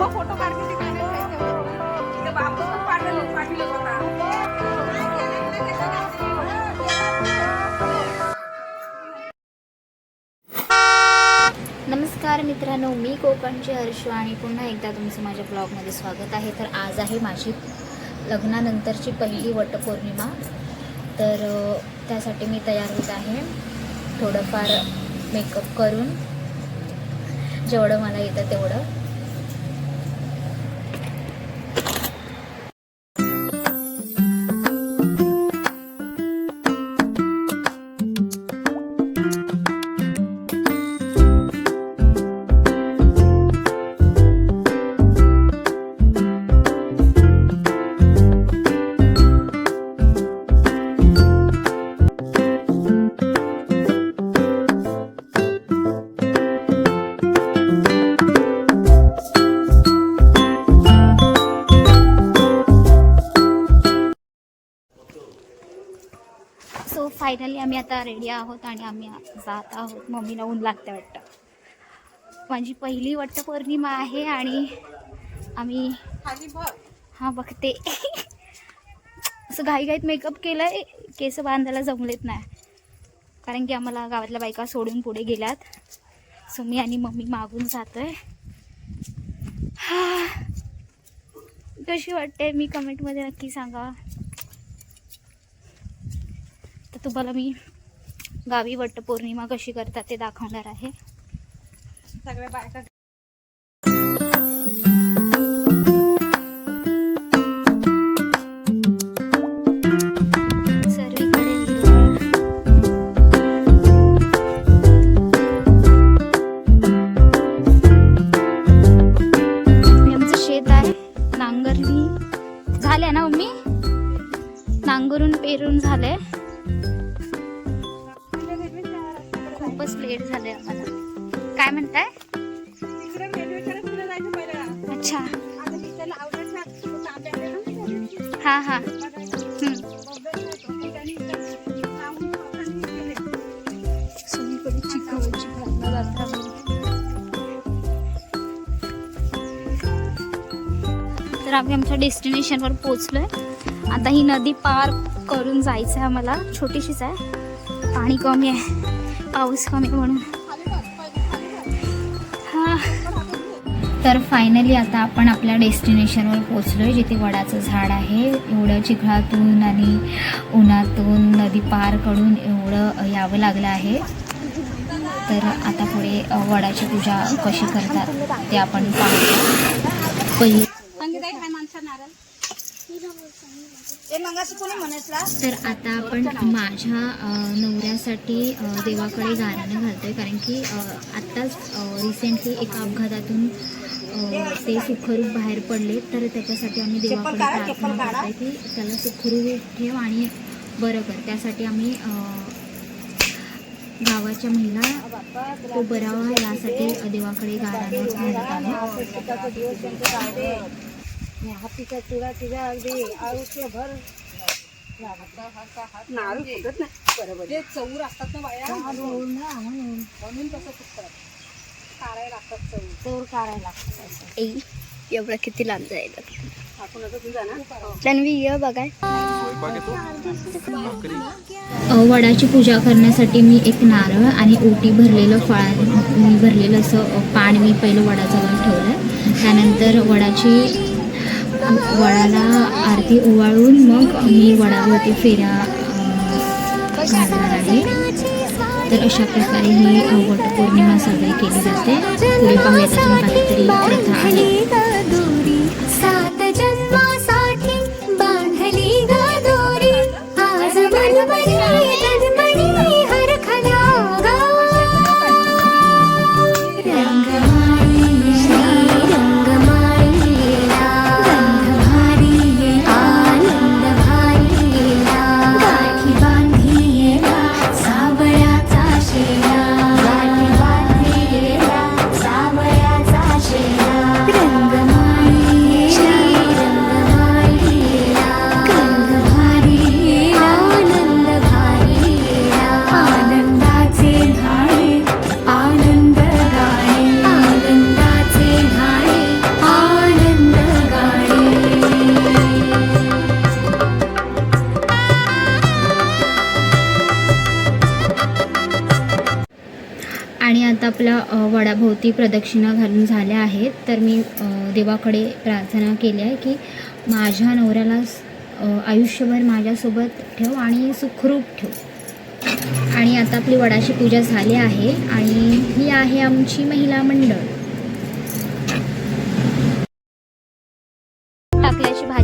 मग फोटो काढते तिकडे इथं बाबू पाठवलं पाठवलं नमस्कार मित्रांनो मी कोकणची हर्ष आणि पुन्हा एकदा तुमचं माझ्या ब्लॉगमध्ये स्वागत आहे. तर आज आहे माझी लग्नानंतरची पहिली वटपौर्णिमा. तर त्यासाठी मी तयार होत आहे. थोडंफार मेकअप करून जेवढं मला येतं तेवढं. फायनली आम्ही आता रेडी आहोत आणि आम्ही जात आहोत. मम्मीला ऊन लागतं वाटतं. माझी पहिली वटपौर्णिमा आहे आणि आम्ही हां बघते. असं घाईघाईत मेकअप केलं आहे केस बांधायला जमलेत नाही. कारण की आम्हाला गावातल्या बायका सोडून पुढे गेल्यात. सो मी आणि मम्मी मागून जातोय. हा. कशी वाटते? मी कमेंटमध्ये नक्की सांगा. तुम्हाला मी गावी वटपौर्णिमा कशी करतात ते दाखवणार आहे. सगळ्या बायका हां हां. तर आम्ही आमच्या डेस्टिनेशनवर पोचलोय आता ही नदी पार करून जायचं आहे आम्हाला. छोटीशीच आहे. पाणी कमी आहे. पाऊस कमी आहे म्हणून. हा. तर फायनली आता आपण आपल्या डेस्टिनेशनवर पोचलोय जिथे वडाचं झाड आहे. एवढं चिखलातून आणि उन्हातून नदी पारकडून एवढं यावं लागलं आहे. तर आता पुढे वडाची पूजा कशी करतात ते आपण पाहूया. पहिली तर आता आपण माझ्या नवऱ्यासाठी देवाकडे गाणं घालतोय कारण की आत्ताच रिसेंटली एका अपघातातून ते सुखरूप बाहेर पडले तर त्याच्यासाठी आम्ही देवाकडे प्रार्थना करतोय की त्याला सुखरूप ठेव आणि बरं कर. त्यासाठी आम्ही गावाच्या महिला तो बरा व्हा यासाठी देवाकडे चुरा तिचा अगदी आयुष्यभर नारळ फुटत नाही. बरोबर. ते चौर असतात ना बाया म्हणून म्हणून तसं फुटतात काढायला लागतात चौर चोर काढायला लागतं एवढं किती लांब जाईल आपण आता तुझा ना. तन्वी ये बघाय वडाची पूजा करण्यासाठी मी एक नारळ आणि ओटी भरलेलं फळांनी भरलेलं असं पान मी पहिलं वडाजवळ ठेवलं त्यानंतर वडाची वडाला आरती ओवाळून मग मी वडावरती फेऱ्या घालणार आहे. तर अशा प्रकारे ही अ, वटपौर्णिमा साजरी केली जाते. पुढे पाहूयात अजून काहीतरी प्रथा आहे. मला वडाभोवती प्रदक्षिणा घालून झाल्या आहेत. तर मी देवाकडे प्रार्थना केली आहे की माझ्या नवऱ्याला आयुष्यभर माझ्यासोबत ठेव आणि सुखरूप ठेव. आणि आता आपली वडाची पूजा झाली आहे आणि ही आहे आमची महिला मंडळ. टाकल्याची भाजी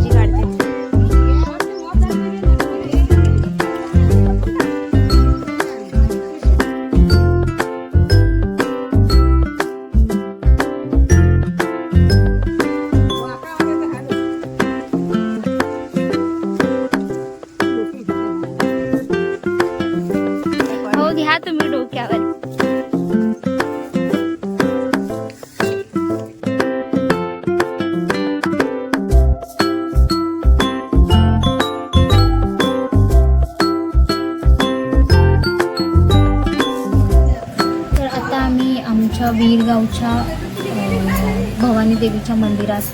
वीरगावच्या भवानी देवीच्या मंदिरात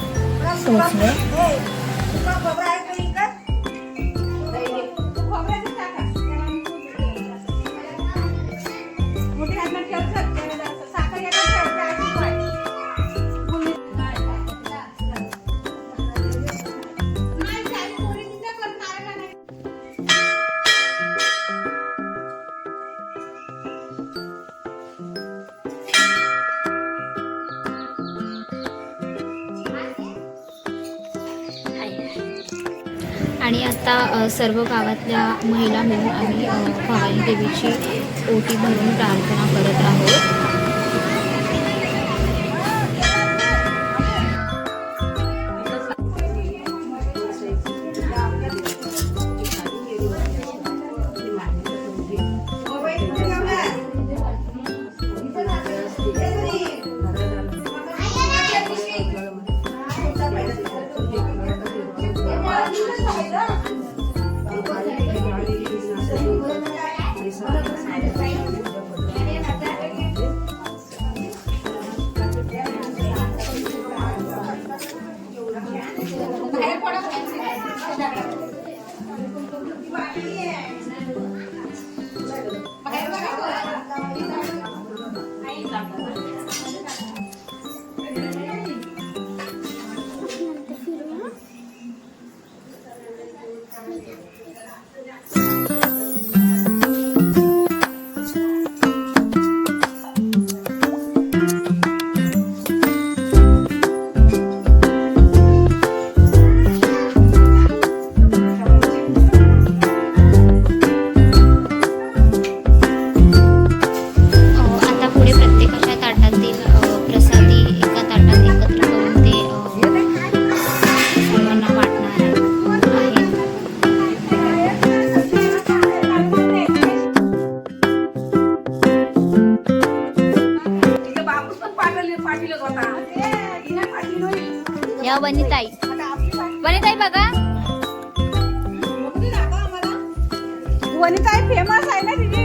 पोहोचलो आणि आता सर्व गावातल्या महिला मिळून आम्ही भवानी देवीची ओटी भरून प्रार्थना करत आहोत. अ, वनिता फेमस आहे ना तिची?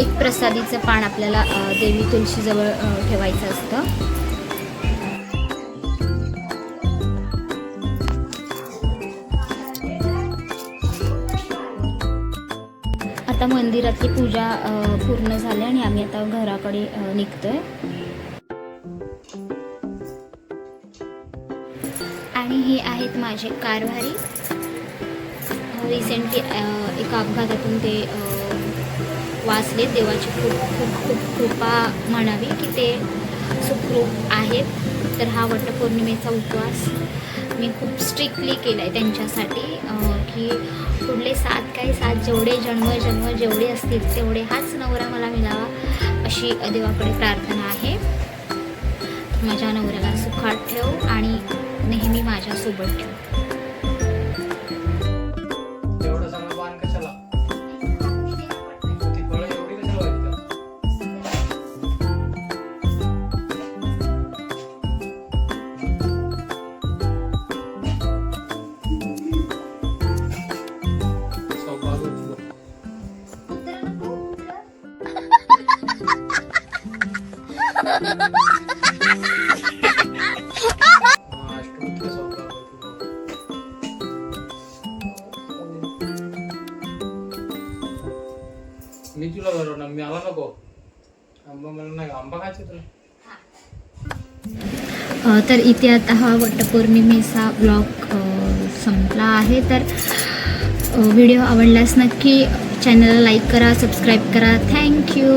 एक प्रसादीचं पान आपल्याला देवी तुळशीजवळ ठेवायचं असतं. आता मंदिरातली पूजा पूर्ण झाली आणि आम्ही आता घराकडे निघतोय. माझे कारभारी. रिसेंटली एका अपघातातून ते वाचले. देवाची खूप खूप खूप कृपा म्हणावी की ते सुखरूप आहेत. तर हा वटपौर्णिमेचा उपवास मी खूप स्ट्रिक्टली केला आहे त्यांच्यासाठी की पुढले सात काही सात जेवढे जन्म जन्म जेवढे असतील तेवढे हाच नवरा मला मिळावा अशी देवाकडे प्रार्थना आहे. माझ्या नवऱ्याला सुखात ठेव आणि नेहमी माझ्यासोबत ठेव. मी तुला बरोबर मी मला नको आंबा मला नाही आंबा खायचा तुला अ, तर इथे आता हा वटपौर्णिमेचा ब्लॉग संपला आहे. तर व्हिडिओ आवडल्यास नक्की चॅनलला लाईक करा सबस्क्राईब करा. थँक्यू